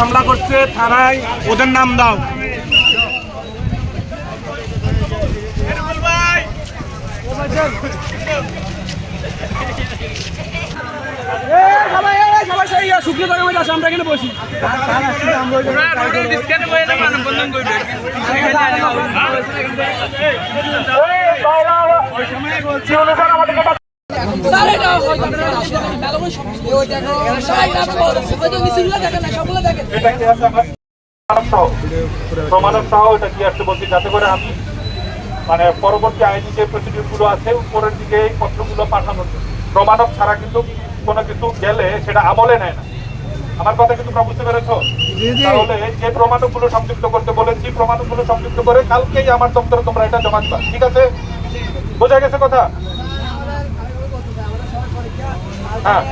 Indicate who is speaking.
Speaker 1: হামলা করছে থানায় ওদের নাম দাও।
Speaker 2: সারে না সবগুলো দেখেন
Speaker 1: এটা কি আছে আমার প্রমাণক সহ, এটা কি আসছে বলছি যাতে করে আমি মানে পরবর্তী আইনি যে প্রসিডিউরগুলো আছে, উপরের দিকে এই পত্রগুলো পাঠানোর। প্রমাণক ছাড়া কিন্তু কোনো কিছু গেলে সেটা আমলে নেয় না আমার কথা কি তোমরা বুঝতে পেরেছ? তাহলে যে প্রমাণগুলো সংযুক্ত করতে বলেছি প্রমাণগুলো সংযুক্ত করে কালকেই আমার দপ্তরে তোমরা এটা জমা দিবা। ঠিক আছে? বোঝা গেছে কথা? হ্যাঁ।